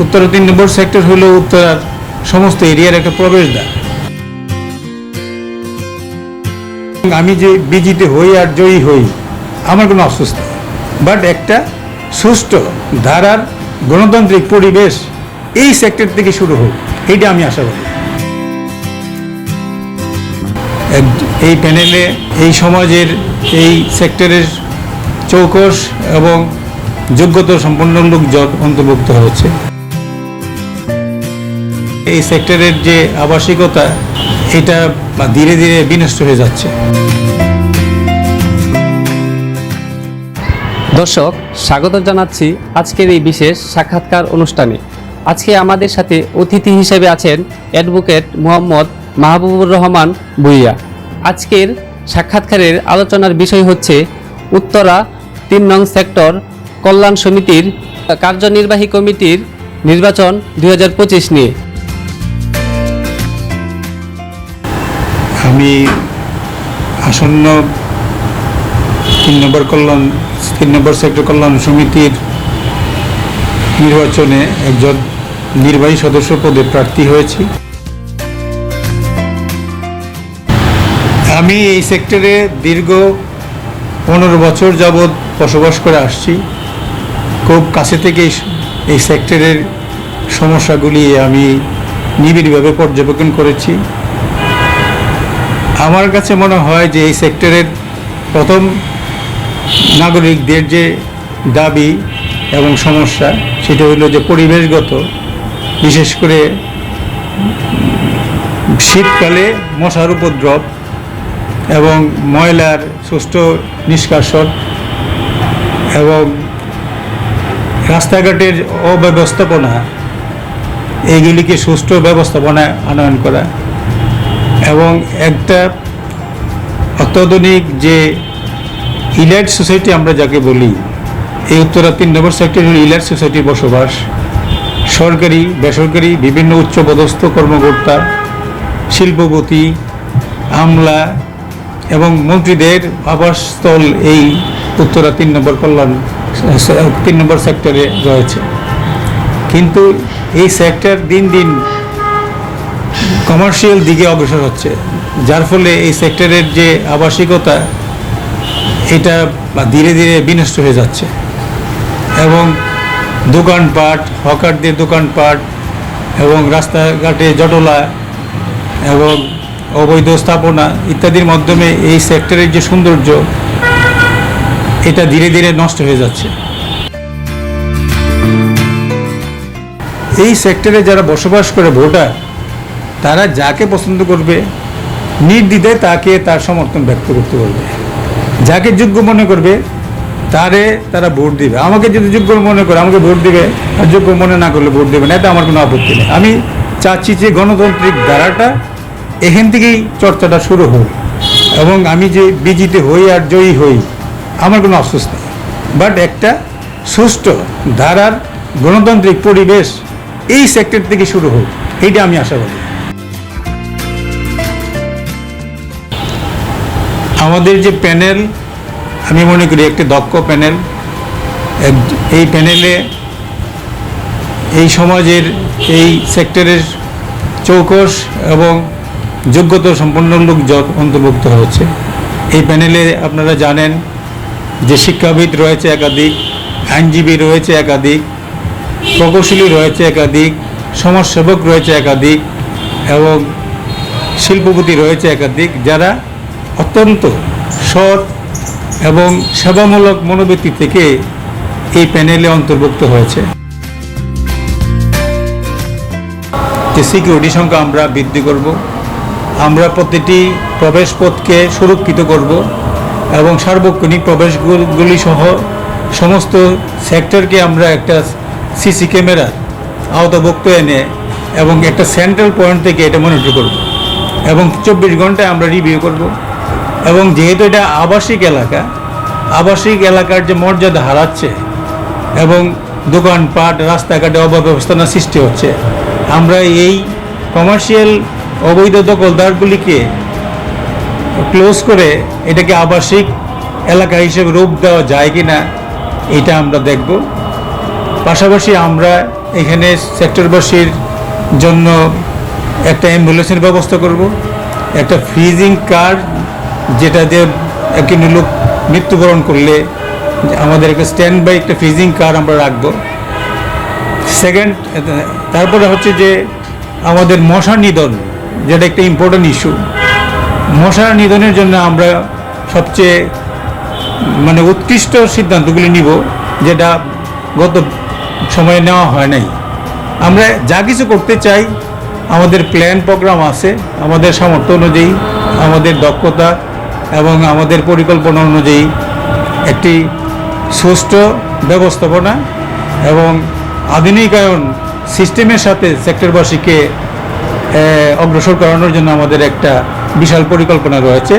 উত্তরা তিন নম্বর সেক্টর হলো উত্তরার সমস্ত এরিয়ার একটা প্রবেশদ্বার। আমি যে বিজিতে হই আর জয়ী হই, আমার কোনো নেই। বাট একটা সুষ্ঠু ধারার গণতান্ত্রিক পরিবেশ এই সেক্টর থেকে শুরু হোক, এইটা আমি আশা করি। এই প্যানেলে এই সমাজের এই সেক্টরের চৌকস এবং যোগ্যতা সম্পন্ন লোকজন অন্তর্ভুক্ত হয়েছে। এই সেক্টরের যে আবাসিকতা, এটা ধীরে ধীরে বিনষ্ট হয়ে যাচ্ছে। দর্শক, স্বাগত জানাচ্ছি আজকের এই বিশেষ সাক্ষাৎকার অনুষ্ঠানে। আজকে আমাদের সাথে অতিথি হিসেবে আছেন অ্যাডভোকেট মোহাম্মদ মাহবুবুর রহমান ভুইয়া। আজকের সাক্ষাৎকারের আলোচনার বিষয় হচ্ছে উত্তরা তিন নং সেক্টর কল্যাণ সমিতির কার্যনির্বাহী কমিটির নির্বাচন দুই হাজার পঁচিশ নিয়ে। আমি আসন্ন তিন নম্বর কল্যাণ, তিন নম্বর সেক্টর কল্যাণ সমিতির নির্বাচনে একজন নির্বাহী সদস্য পদে প্রার্থী হয়েছি। আমি এই সেক্টরে দীর্ঘ পনেরো বছর যাবৎ বসবাস করে আসছি। খুব কাছে থেকে এই- সেক্টরের সমস্যাগুলি আমি নিবিড়ভাবে পর্যবেক্ষণ করেছি। আমার কাছে মনে হয় যে এই সেক্টরের প্রথম নাগরিকদের যে দাবি এবং সমস্যা, সেটা হলো যে পরিবেশগত, বিশেষ করে শীতকালে মশার উপদ্রব এবং ময়লার সুষ্ঠু নিষ্কাশন এবং রাস্তাঘাটের অব্যবস্থাপনা এইগুলিকে সুষ্ঠু ব্যবস্থাপনা আনয়ন করা। এবং একটা অত্যাধুনিক যে ইলাইট সোসাইটি আমরা যাকে বলি, এই উত্তরা তিন নম্বর সেক্টর হল ইলাইট সোসাইটির বসবাস, সরকারি, বেসরকারি বিভিন্ন উচ্চপদস্থ কর্মকর্তা, শিল্পপতি, আমলা এবং মন্ত্রীদের আবাসস্থল এই উত্তরা তিন নম্বর কল্যাণ তিন নম্বর সেক্টরে রয়েছে। কিন্তু এই সেক্টর দিন দিন কমার্শিয়াল দিকে অগ্রসর হচ্ছে, যার ফলে এই সেক্টরের যে আবাসিকতা, এটা ধীরে ধীরে বিনষ্ট হয়ে যাচ্ছে। এবং দোকানপাট, হকারদের দোকানপাট এবং রাস্তাঘাটে জটলা এবং অবৈধ স্থাপনা ইত্যাদির মাধ্যমে এই সেক্টরের যে সৌন্দর্য, এটা ধীরে ধীরে নষ্ট হয়ে যাচ্ছে। এই সেক্টরে যারা বসবাস করে ভোটার তারা যাকে পছন্দ করবে, নির্দ্বিধায় তাকে তার সমর্থন ব্যক্ত করতে বলবে। যাকে যোগ্য মনে করবে, তারে তারা ভোট দিবে। আমাকে যদি যোগ্য মনে করে, আমাকে ভোট দিবে, আর যোগ্য মনে না করলে ভোট দেবে না এটা আমার কোনো আপত্তি নেই। আমি চাচ্ছি যে গণতান্ত্রিক ধারাটা এখান থেকেই চর্চাটা শুরু হোক, এবং আমি যে বিজিতে হই আর জয়ী হই, আমার কোনো আফসোস নেই। বাট একটা সুষ্ঠু ধারার গণতান্ত্রিক পরিবেশ এই সেক্টর থেকে শুরু হোক, এইটা আমি আশা করি আমাদের যে প্যানেল, আমি মনে করি একটি দক্ষ প্যানেল। এই প্যানেলে এই সমাজের এই সেক্টরের চৌকস এবং যোগ্যতা সম্পন্ন লোকজন অন্তর্ভুক্ত হয়েছে। এই প্যানেলে আপনারা জানেন যে শিক্ষাবিদ রয়েছে একাধিক, আইনজীবী রয়েছে একাধিক, প্রকৌশলী রয়েছে একাধিক, সমাজসেবক রয়েছে একাধিক এবং শিল্পপতি রয়েছে একাধিক, যারা অত্যন্ত সৎ এবং সেবামূলক মনোবৃত্তি থেকে এই প্যানেলে অন্তর্ভুক্ত হয়েছে। যে সিকিউরিটি সংখ্যা আমরা বৃদ্ধি করব, আমরা প্রতিটি প্রবেশ পথকে সুরক্ষিত করব এবং সার্বক্ষণিক প্রবেশগুলি সহ সমস্ত সেক্টরকে আমরা একটা সিসি ক্যামেরার আওতাভুক্ত এনে এবং একটা সেন্ট্রাল পয়েন্ট থেকে এটা মনিটর করব এবং চব্বিশ ঘন্টায় আমরা রিভিউ করব। এবং যেহেতু এটা আবাসিক এলাকা, আবাসিক এলাকার যে মর্যাদা হারাচ্ছে এবং দোকানপাট, রাস্তাঘাটে অব্যবস্থানা সৃষ্টি হচ্ছে, আমরা এই কমার্শিয়াল অবৈধ দখলদারগুলিকে ক্লোজ করে এটাকে আবাসিক এলাকা হিসেবে রূপ দেওয়া যায় কি না এটা আমরা দেখব। পাশাপাশি আমরা এখানে সেক্টরবাসীর জন্য একটা অ্যাম্বুলেন্সের ব্যবস্থা করব, একটা ফ্রিজিং কার যেটা দিয়ে একটি লোক মৃত্যুবরণ করলে আমাদের একটা স্ট্যান্ড বাই একটা ফ্রিজিং কার আমরা রাখব। সেকেন্ড তারপরে হচ্ছে যে আমাদের মশা নিধন, যেটা একটা ইম্পর্ট্যান্ট ইস্যু মশা নিধনের জন্য আমরা সবচেয়ে মানে উৎকৃষ্ট সিদ্ধান্তগুলি নিব, যেটা গত সময়ে নেওয়া হয় নাই। আমরা যা কিছু করতে চাই, আমাদের প্ল্যান প্রোগ্রাম আছে, আমাদের সামর্থ্য অনুযায়ী, আমাদের দক্ষতা এবং আমাদের পরিকল্পনা অনুযায়ী একটি সুষ্ঠু ব্যবস্থাপনা এবং আধুনিকায়ন সিস্টেমের সাথে সেক্টরবাসীকে অগ্রসর করানোর জন্য আমাদের একটা বিশাল পরিকল্পনা রয়েছে।